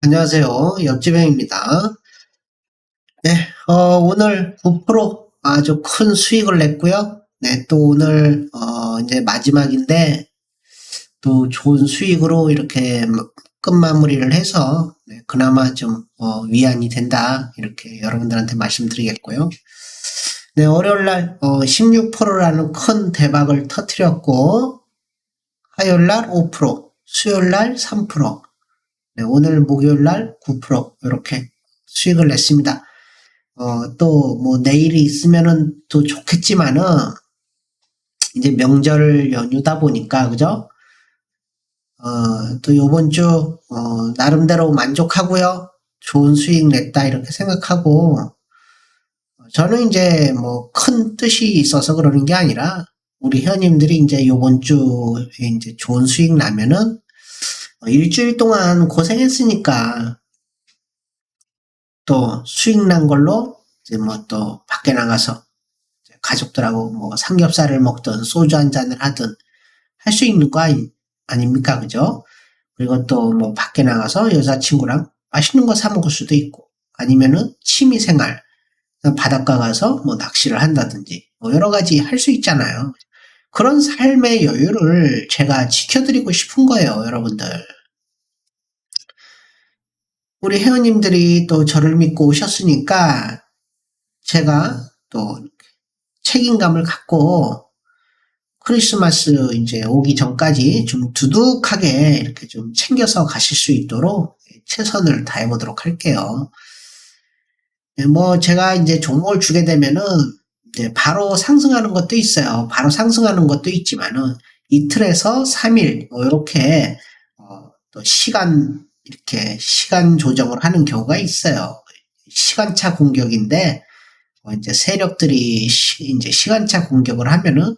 안녕하세요. 옆집행입니다. 네, 어, 오늘 9% 아주 큰 수익을 냈고요. 네, 또 오늘, 어, 이제 마지막인데, 또 좋은 수익으로 이렇게 끝마무리를 해서, 네, 그나마 좀, 어, 위안이 된다. 이렇게 여러분들한테 말씀드리겠고요. 네, 월요일 날, 어, 16%라는 큰 대박을 터뜨렸고, 화요일 날 5%, 수요일 날 3%, 네, 오늘 목요일 날 9% 이렇게 수익을 냈습니다. 어, 또 뭐 내일이 있으면은 또 좋겠지만은 이제 명절 연휴다 보니까 그죠? 어, 또 요번 주 어, 나름대로 만족하고요. 좋은 수익 냈다 이렇게 생각하고 저는 이제 뭐 큰 뜻이 있어서 그러는 게 아니라 우리 회원님들이 이제 요번 주에 이제 좋은 수익 나면은 어, 일주일 동안 고생했으니까 또 수익 난 걸로 이제 뭐 또 밖에 나가서 가족들하고 뭐 삼겹살을 먹든 소주 한 잔을 하든 할 수 있는 거 아니, 아닙니까? 그죠? 그리고 또 뭐 밖에 나가서 여자친구랑 맛있는 거 사 먹을 수도 있고 아니면은 취미 생활 바닷가 가서 뭐 낚시를 한다든지 뭐 여러 가지 할 수 있잖아요. 그런 삶의 여유를 제가 지켜드리고 싶은 거예요, 여러분들. 우리 회원님들이 또 저를 믿고 오셨으니까 제가 또 책임감을 갖고 크리스마스 이제 오기 전까지 좀 두둑하게 이렇게 좀 챙겨서 가실 수 있도록 최선을 다해 보도록 할게요. 네, 뭐 제가 이제 종목을 주게 되면은 바로 상승하는 것도 있어요. 바로 상승하는 것도 있지만은 이틀에서 3일 뭐 이렇게 어, 또 시간 이렇게 시간 조정을 하는 경우가 있어요. 시간차 공격인데 어, 이제 세력들이 시, 이제 시간차 공격을 하면은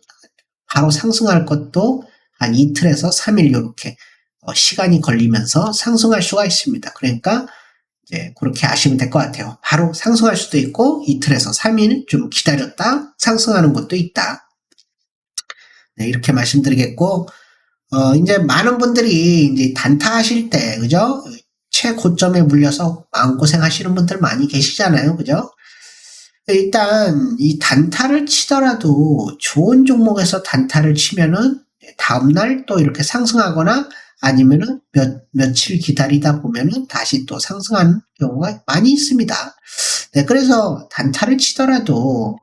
바로 상승할 것도 한 이틀에서 3일 이렇게 어, 시간이 걸리면서 상승할 수가 있습니다. 그러니까 이제 그렇게 아시면 될 것 같아요. 바로 상승할 수도 있고 이틀에서 3일 좀 기다렸다 상승하는 것도 있다. 네, 이렇게 말씀드리겠고 어, 이제 많은 분들이 이제 단타 하실 때, 그죠? 최고점에 물려서 마음고생 하시는 분들 많이 계시잖아요. 그죠? 일단 이 단타를 치더라도 좋은 종목에서 단타를 치면은 다음날 또 이렇게 상승하거나 아니면은 몇, 며칠 기다리다 보면은 다시 또 상승하는 경우가 많이 있습니다. 네, 그래서 단타를 치더라도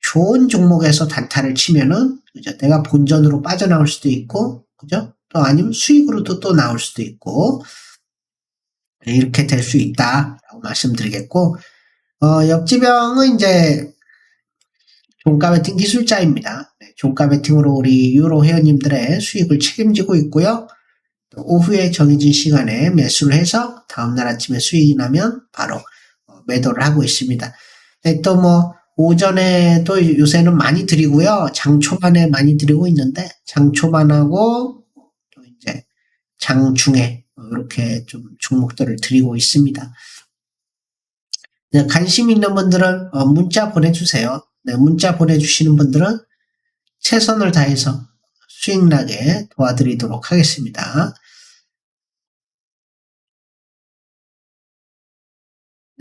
좋은 종목에서 단타를 치면은 그죠? 내가 본전으로 빠져나올 수도 있고 그죠? 또 아니면 수익으로도 또 나올 수도 있고 네, 이렇게 될 수 있다라고 말씀드리겠고 어, 역지병은 이제 종가 베팅 기술자입니다. 네, 종가 베팅으로 우리 유로 회원님들의 수익을 책임지고 있고요. 오후에 정해진 시간에 매수를 해서 다음날 아침에 수익이 나면 바로 어, 매도를 하고 있습니다. 네, 또뭐 오전에도 요새는 많이 드리고요. 장 초반에 많이 드리고 있는데 장 초반하고 또 이제 장 중에 이렇게 좀 종목들을 드리고 있습니다. 네, 관심 있는 분들은 어, 문자 보내주세요. 네, 문자 보내주시는 분들은 최선을 다해서 수익나게 도와드리도록 하겠습니다.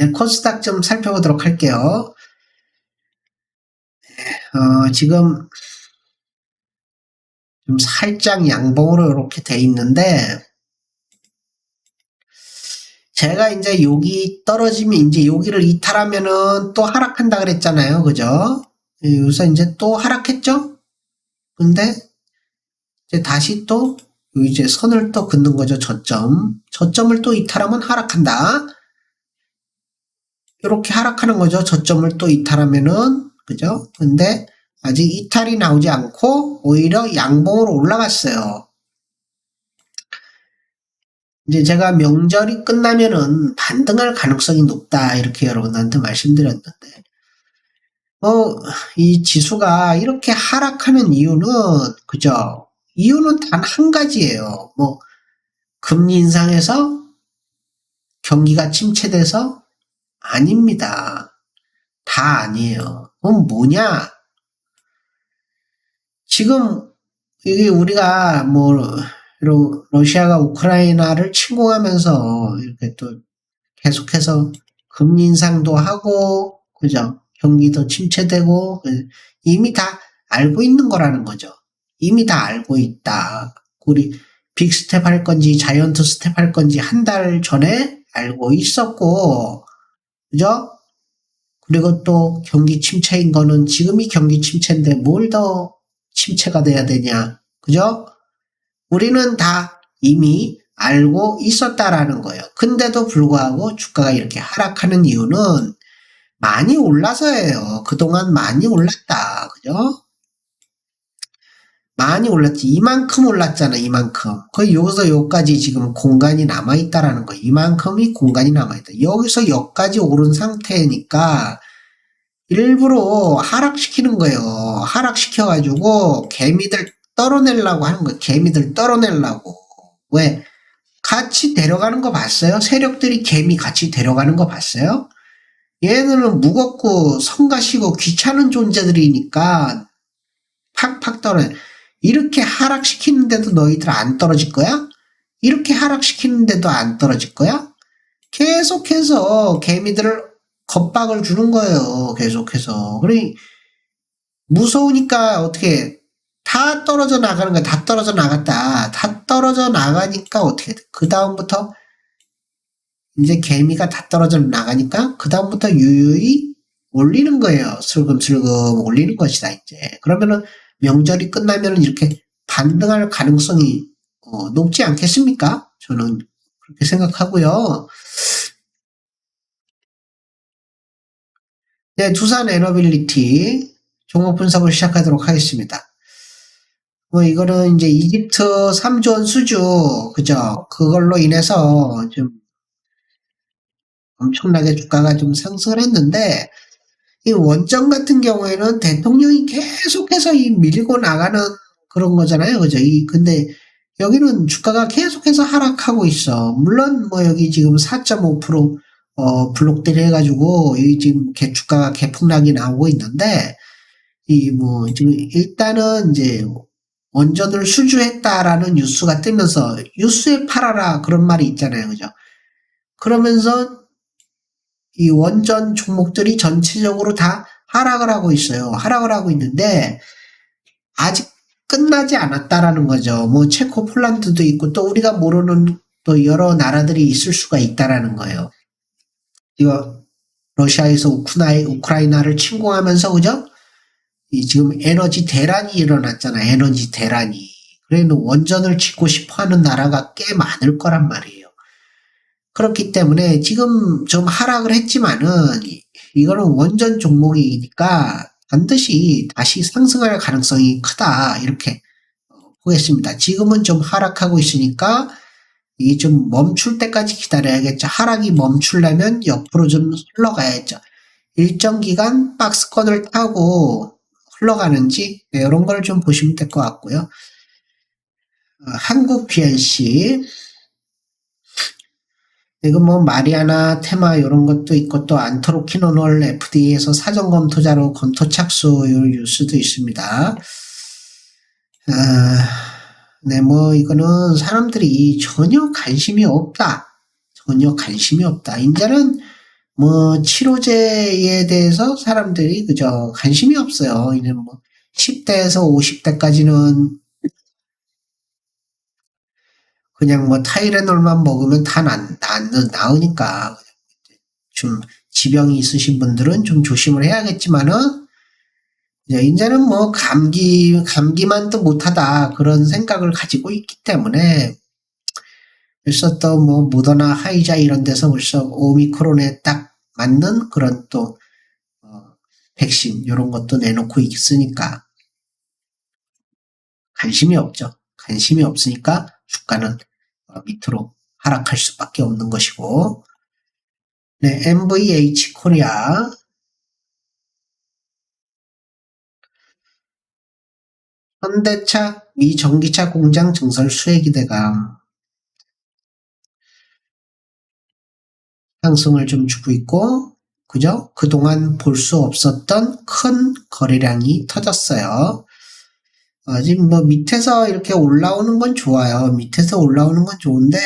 네, 코스닥 좀 살펴보도록 할게요. 어, 지금 좀 살짝 양봉으로 이렇게 돼 있는데 제가 이제 여기 떨어지면 이제 여기를 이탈하면은 또 하락한다 그랬잖아요. 그죠? 여기서 이제 또 하락했죠? 근데 이제 다시 또 이제 선을 또 긋는 거죠. 저점. 저점을 또 이탈하면 하락한다. 이렇게 하락하는 거죠. 저점을 또 이탈하면은 그죠? 근데 아직 이탈이 나오지 않고 오히려 양봉으로 올라갔어요. 이제 제가 명절이 끝나면은 반등할 가능성이 높다 이렇게 여러분한테 말씀드렸는데 어, 이 지수가 이렇게 하락하는 이유는 그죠? 이유는 단 한 가지예요. 뭐 금리 인상해서 경기가 침체돼서 아닙니다. 다 아니에요. 그럼 뭐냐? 지금 이게 우리가 뭐 러시아가 우크라이나를 침공하면서 이렇게 또 계속해서 금리 인상도 하고, 그죠? 경기도 침체되고, 그 이미 다 알고 있는 거라는 거죠. 이미 다 알고 있다. 우리 빅스텝 할 건지 자이언트 스텝 할 건지 한 달 전에 알고 있었고, 그죠? 그리고 또 경기 침체인 거는 지금이 경기 침체인데 뭘 더 침체가 돼야 되냐. 그죠? 우리는 다 이미 알고 있었다라는 거예요. 근데도 불구하고 주가가 이렇게 하락하는 이유는 많이 올라서예요. 그동안 많이 올랐다. 그죠? 많이 올랐지. 이만큼 올랐잖아, 이만큼. 거의 여기서 여기까지 지금 공간이 남아있다라는 거. 이만큼이 공간이 남아있다. 여기서 여기까지 오른 상태니까 일부러 하락시키는 거예요. 하락시켜가지고 개미들 떨어내려고 하는 거예요. 개미들 떨어내려고. 왜? 같이 데려가는 거 봤어요? 세력들이 개미 같이 데려가는 거 봤어요? 얘네는 무겁고 성가시고 귀찮은 존재들이니까 팍팍 떨어져. 이렇게 하락시키는데도 너희들 안 떨어질 거야? 이렇게 하락시키는데도 안 떨어질 거야? 계속해서 개미들을 겁박을 주는 거예요. 계속해서. 그러니 무서우니까 어떻게 다 떨어져 나가는 거야. 다 떨어져 나갔다. 다 떨어져 나가니까 어떻게 돼? 그 다음부터 이제 개미가 다 떨어져 나가니까 그 다음부터 유유히 올리는 거예요. 슬금슬금 올리는 것이다 이제. 그러면은 명절이 끝나면은 이렇게 반등할 가능성이 어, 높지 않겠습니까? 저는 그렇게 생각하고요. 네, 두산 에너빌리티 종목 분석을 시작하도록 하겠습니다. 뭐 이거는 이제 이집트 3존 수주 그죠? 그걸로 인해서 좀 엄청나게 주가가 좀 상승을 했는데 이 원점 같은 경우에는 대통령이 계속해서 이 밀고 나가는 그런 거잖아요. 그죠? 이 근데 여기는 주가가 계속해서 하락하고 있어. 물론 뭐 여기 지금 4.5% 어, 블록들이 해가지고, 이 지금 개, 주가가 개풍락이 나오고 있는데, 이 뭐, 지금 일단은 이제 원전을 수주했다라는 뉴스가 뜨면서, 뉴스에 팔아라 그런 말이 있잖아요. 그죠? 그러면서 이 원전 종목들이 전체적으로 다 하락을 하고 있어요. 하락을 하고 있는데, 아직 끝나지 않았다라는 거죠. 뭐, 체코, 폴란드도 있고, 또 우리가 모르는 또 여러 나라들이 있을 수가 있다라는 거예요. 이거 러시아에서 우크라이, 우크라이나를 침공하면서 그죠? 이 지금 에너지 대란이 일어났잖아. 에너지 대란이. 그래도 원전을 짓고 싶어 하는 나라가 꽤 많을 거란 말이에요. 그렇기 때문에 지금 좀 하락을 했지만은 이거는 원전 종목이니까 반드시 다시 상승할 가능성이 크다 이렇게 보겠습니다. 지금은 좀 하락하고 있으니까 이게 좀 멈출 때까지 기다려야겠죠. 하락이 멈추려면 옆으로 좀 흘러가야죠. 일정 기간 박스권을 타고 흘러가는지 네, 이런 걸 좀 보시면 될 것 같고요. 어, 한국 PNC 이건 뭐 마리아나 테마 이런 것도 있고 또 안토로키노놀 FDA에서 사전 검토자로 검토 착수 이 뉴스도 있습니다. 어, 네, 뭐, 이거는 사람들이 전혀 관심이 없다. 전혀 관심이 없다. 이제는 뭐, 치료제에 대해서 사람들이 그저 관심이 없어요. 이제 뭐, 10대에서 50대까지는 그냥 뭐 타이레놀만 먹으면 다 나, 나, 나으니까 좀 지병이 있으신 분들은 좀 조심을 해야겠지만은 이제는 뭐 감기 감기만도 못하다 그런 생각을 가지고 있기 때문에 벌써 또 뭐 모더나 하이자 이런 데서 벌써 오미크론에 딱 맞는 그런 또 어, 백신 이런 것도 내놓고 있으니까 관심이 없죠. 관심이 없으니까 주가는 어, 밑으로 하락할 수밖에 없는 것이고 네, MVH 코리아 현대차 미 전기차 공장 증설 수혜 기대가 상승을 좀 주고 있고, 그죠? 그동안 볼 수 없었던 큰 거래량이 터졌어요. 지금 뭐 밑에서 이렇게 올라오는 건 좋아요. 밑에서 올라오는 건 좋은데,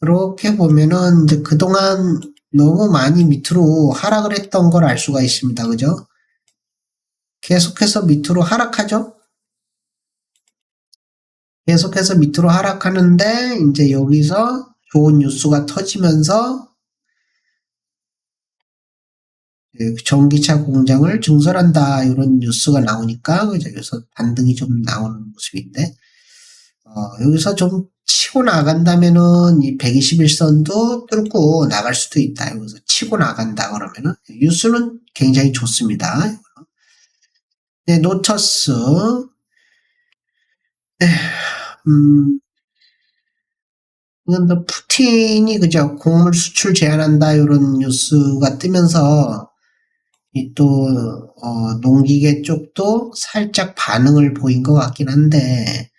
그렇게 보면은 이제 그동안 너무 많이 밑으로 하락을 했던 걸 알 수가 있습니다. 그죠? 계속해서 밑으로 하락하죠? 계속해서 밑으로 하락하는데, 이제 여기서 좋은 뉴스가 터지면서, 그 전기차 공장을 증설한다 이런 뉴스가 나오니까 그죠? 여기서 반등이 좀 나오는 모습인데 어, 여기서 좀 치고 나간다면은 이 121선도 뚫고 나갈 수도 있다. 여기서 치고 나간다 그러면은 뉴스는 굉장히 좋습니다. 네, 노처스 네, 음, 이건 또 푸틴이 그죠 곡물 수출 제한한다 이런 뉴스가 뜨면서 이 또, 어, 농기계 쪽도 살짝 반응을 보인 것 같긴 한데,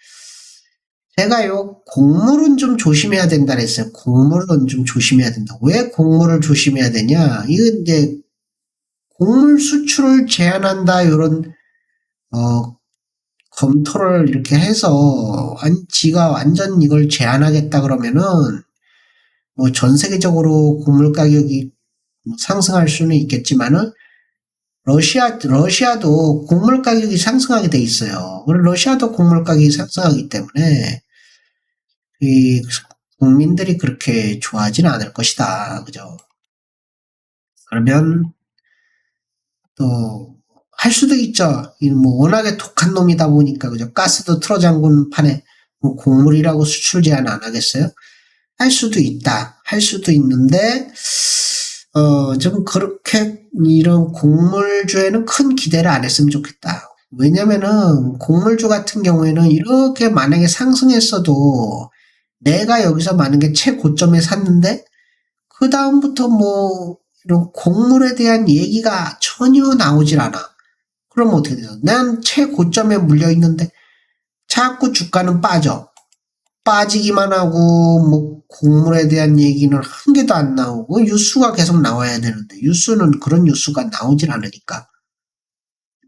제가 요, 곡물은 좀 조심해야 된다 그랬어요. 곡물은 좀 조심해야 된다. 왜 곡물을 조심해야 되냐? 이건 이제, 곡물 수출을 제한한다, 요런, 어, 검토를 이렇게 해서, 안, 지가 완전 이걸 제한하겠다 그러면은, 뭐 전 세계적으로 곡물 가격이 뭐 상승할 수는 있겠지만은, 러시아, 러시아도 곡물 가격이 상승하게 돼 있어요. 그리고 러시아도 곡물 가격이 상승하기 때문에, 이, 국민들이 그렇게 좋아하지는 않을 것이다. 그죠? 그러면, 또, 할 수도 있죠. 이 뭐, 워낙에 독한 놈이다 보니까, 그죠? 가스도 틀어 잠근 판에, 뭐, 곡물이라고 수출 제한 안 하겠어요? 할 수도 있다. 할 수도 있는데, 어, 좀 그렇게 이런 곡물주에는 큰 기대를 안 했으면 좋겠다. 왜냐면은 곡물주 같은 경우에는 이렇게 만약에 상승했어도 내가 여기서 만약에 최고점에 샀는데 그 다음부터 뭐 이런 곡물에 대한 얘기가 전혀 나오질 않아. 그럼 어떻게 돼요? 난 최고점에 물려 있는데 자꾸 주가는 빠져. 빠지기만 하고 뭐 곡물에 대한 얘기는 한 개도 안 나오고 뉴스가 계속 나와야 되는데 뉴스는 그런 뉴스가 나오질 않으니까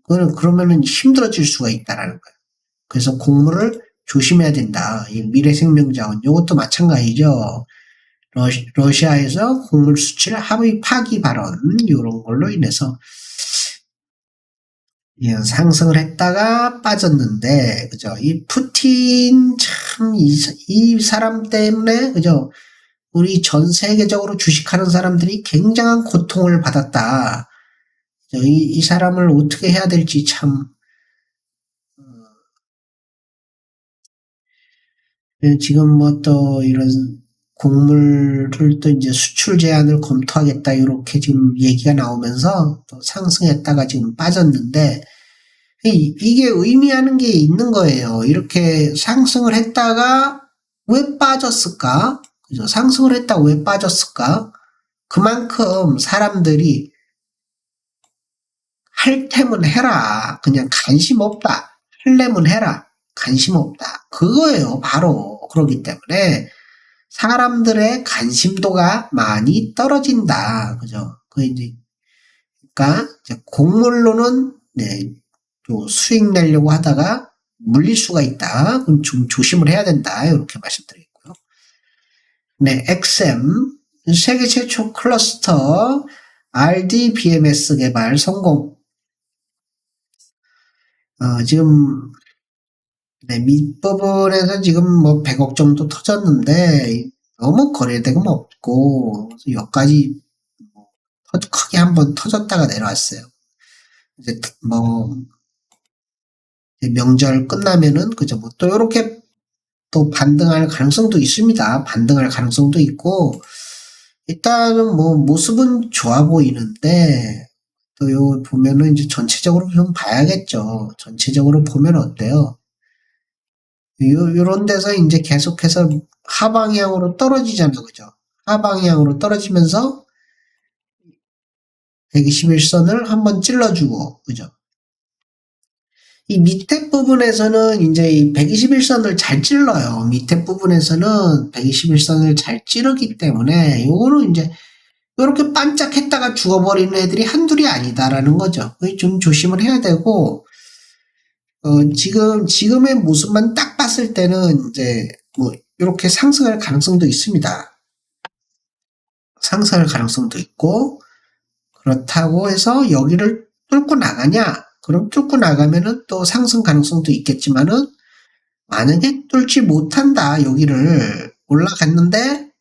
그거는 그러면은 힘들어질 수가 있다라는 거예요. 그래서 곡물을 조심해야 된다. 이 미래 생명자원 이것도 마찬가지죠. 러시, 러시아에서 곡물 수출 합의 파기 발언 이런 걸로 인해서 예, 상승을 했다가 빠졌는데, 그죠? 이 푸틴 참, 이, 이 사람 때문에, 그죠? 우리 전 세계적으로 주식하는 사람들이 굉장한 고통을 받았다. 이, 이 사람을 어떻게 해야 될지 참, 어, 지금 뭐 또 이런 곡물을 또 이제 수출 제한을 검토하겠다 이렇게 지금 얘기가 나오면서 또 상승했다가 지금 빠졌는데 이, 이게 의미하는 게 있는 거예요. 이렇게 상승을 했다가 왜 빠졌을까? 그죠? 상승을 했다 왜 빠졌을까? 그만큼 사람들이 할 테면 해라. 그냥 관심 없다. 할래면 해라. 관심 없다. 그거예요. 바로. 그러기 때문에 사람들의 관심도가 많이 떨어진다. 그죠? 그 이제, 그러니까 이제 곡물로는 네, 또 수익 내려고 하다가 물릴 수가 있다. 그럼 좀 조심을 해야 된다. 이렇게 말씀드리고요. 네, XM 세계 최초 클러스터 RDBMS 개발 성공. 어, 지금 네, 밑부분에서 지금 뭐 100억 정도 터졌는데 너무 거래대금 없고 여기까지 뭐 크게 한번 터졌다가 내려왔어요. 이제 뭐 명절 끝나면은 그죠 뭐 또 이렇게 또 반등할 가능성도 있습니다. 반등할 가능성도 있고 일단은 뭐 모습은 좋아 보이는데 또 요 보면은 이제 전체적으로 좀 봐야겠죠. 전체적으로 보면 어때요? 요, 요런 데서 이제 계속해서 하방향으로 떨어지잖아. 그죠? 하방향으로 떨어지면서 121선을 한번 찔러주고, 그죠? 이 밑에 부분에서는 이제 이 121선을 잘 찔러요. 밑에 부분에서는 121선을 잘 찌르기 때문에 요거는 이제 이렇게 반짝했다가 죽어버리는 애들이 한둘이 아니다라는 거죠. 좀 조심을 해야 되고 어, 지금, 지금의 모습만 딱 봤을 때는 이제 뭐, 이렇게 상승할 가능성도 있습니다. 상승할 가능성도 있고, 그렇다고 해서 여기를 뚫고 나가냐? 그럼 뚫고 나가면은 또 상승 가능성도 있겠지만은, 만약에 뚫지 못한다, 여기를 올라갔는데,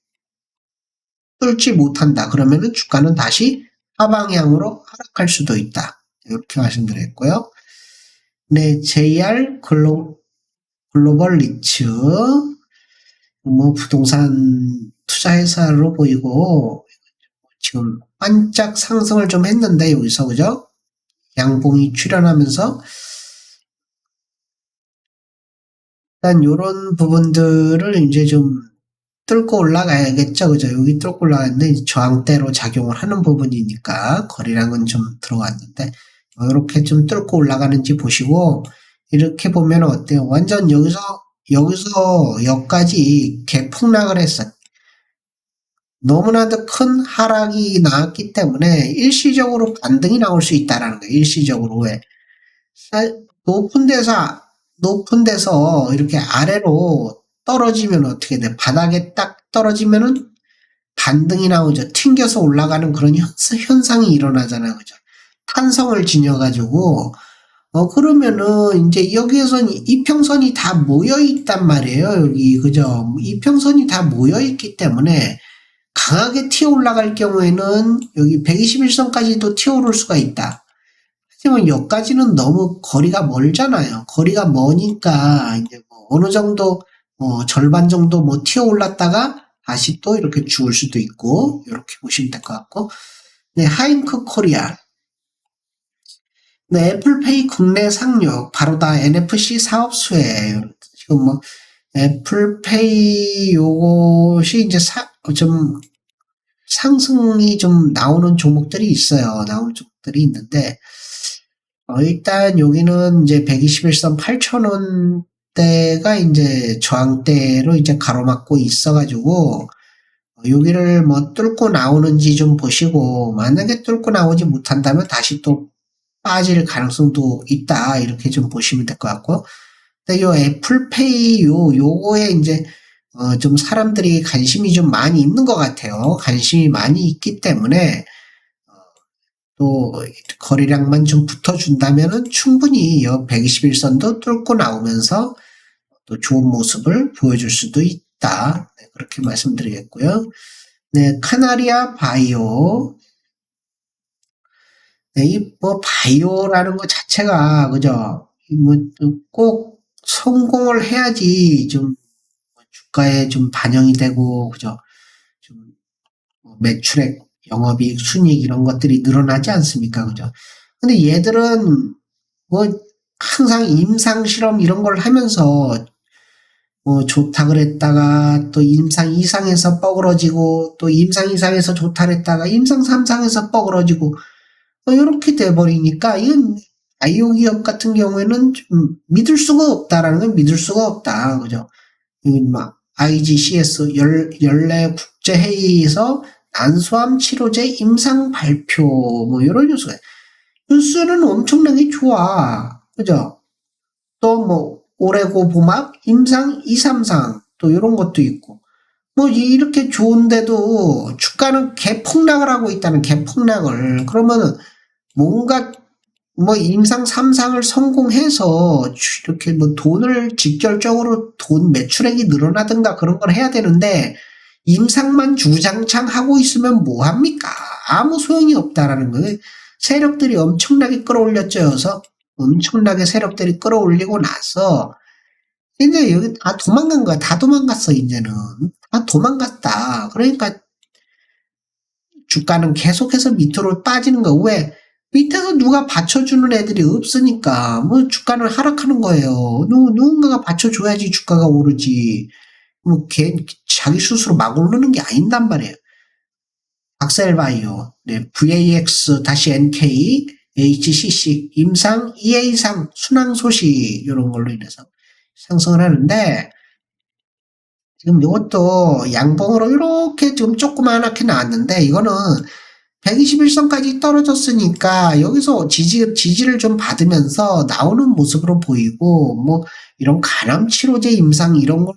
뚫지 못한다. 그러면은 주가는 다시 하방향으로 하락할 수도 있다. 이렇게 말씀드렸고요. 네, JR 글로, 글로벌 리츠, 뭐, 부동산 투자회사로 보이고, 지금 반짝 상승을 좀 했는데, 여기서, 그죠? 양봉이 출현하면서, 일단 요런 부분들을 이제 좀 뚫고 올라가야겠죠. 그죠? 여기 뚫고 올라갔는데 저항대로 작용을 하는 부분이니까 거리량은 좀 들어왔는데 이렇게 좀 뚫고 올라가는지 보시고 이렇게 보면 어때요? 완전 여기서 여기서 여기까지 개폭락을 했어. 너무나도 큰 하락이 나왔기 때문에 일시적으로 반등이 나올 수 있다라는 거예요. 일시적으로 왜 높은 데서 높은 데서 이렇게 아래로 떨어지면 어떻게 돼? 바닥에 딱 떨어지면은 반등이 나오죠. 튕겨서 올라가는 그런 현상이 일어나잖아요. 그죠? 탄성을 지녀가지고, 어, 그러면은, 이제 여기에선 이평선이 다 모여 있단 말이에요. 여기, 그죠? 이평선이 다 모여 있기 때문에, 강하게 튀어 올라갈 경우에는, 여기 121선까지도 튀어 오를 수가 있다. 하지만 여기까지는 너무 거리가 멀잖아요. 거리가 머니까, 이제 뭐 어느 정도, 어, 절반 정도 뭐 튀어 올랐다가 다시 또 이렇게 죽을 수도 있고, 이렇게 보시면 될 것 같고. 네, 하잉크 코리아. 네, 애플페이 국내 상륙, 바로 다 NFC 사업소에 지금 뭐, 애플페이 요것이 이제 사, 좀, 상승이 좀 나오는 종목들이 있어요. 나오는 종목들이 있는데, 어, 일단 여기는 이제 121선 8,000원 때가 이제 저항대로 이제 가로막고 있어가지고 여기를 뭐 뚫고 나오는지 좀 보시고 만약에 뚫고 나오지 못한다면 다시 또 빠질 가능성도 있다 이렇게 좀 보시면 될 것 같고 근데 요 애플페이 요 요거에 이제 어 좀 사람들이 관심이 좀 많이 있는 것 같아요 관심이 많이 있기 때문에 어, 또 거리량만 좀 붙어준다면은 충분히 여 121선도 뚫고 나오면서 또 좋은 모습을 보여줄 수도 있다. 네, 그렇게 말씀드리겠고요. 네, 카나리아 바이오. 네, 이뭐 바이오라는 것 자체가 그죠? 뭐꼭 성공을 해야지 좀 주가에 좀 반영이 되고 그죠? 좀 매출액, 영업이익, 순이익 이런 것들이 늘어나지 않습니까? 그죠? 근데 얘들은 뭐 항상 임상 실험 이런 걸 하면서 뭐 좋다 그랬다가 또 임상 이상에서 뻐그러지고 또 임상 이상에서 좋다 그랬다가 임상 삼상에서 뻐그러지고 뭐 이렇게 돼버리니까 이건 아이오 기업 같은 경우에는 좀 믿을 수가 없다라는 건 믿을 수가 없다 그죠? 막 IGCS 열, 연례 국제회의에서 난소암 치료제 임상 발표 뭐 이런 뉴스가 뉴스는 엄청나게 좋아 그죠? 또뭐 봄합 임상 2, 3상 또 이런 것도 있고 뭐 이렇게 좋은데도 주가는 개폭락을 하고 있다는 개폭락을 그러면은 뭔가 뭐 임상 3상을 성공해서 이렇게 뭐 돈을 직결적으로 돈 매출액이 늘어나든가 그런 걸 해야 되는데 임상만 주장창 하고 있으면 뭐 합니까? 아무 소용이 없다라는 거예요. 세력들이 엄청나게 끌어올렸죠 여서 엄청나게 세력들이 끌어올리고 나서 이제 여기 다 도망간 거야. 다 도망갔어 이제는. 다 도망갔다. 그러니까 주가는 계속해서 밑으로 빠지는 거. 왜? 밑에서 누가 받쳐주는 애들이 없으니까 뭐 주가는 하락하는 거예요. 누, 누군가가 받쳐줘야지 주가가 오르지. 뭐 걔, 자기 스스로 막 오르는 게 아닌단 말이에요. 박셀바이오, 네, VAX-NK, HCC, 임상 2회 이상 순항 소식 이런 걸로 인해서 상승을 하는데 지금 이것도 양봉으로 이렇게 좀 조그만하게 나왔는데 이거는 121선까지 떨어졌으니까 여기서 지지, 지지를 좀 받으면서 나오는 모습으로 보이고 뭐 이런 간암 치료제 임상 이런 걸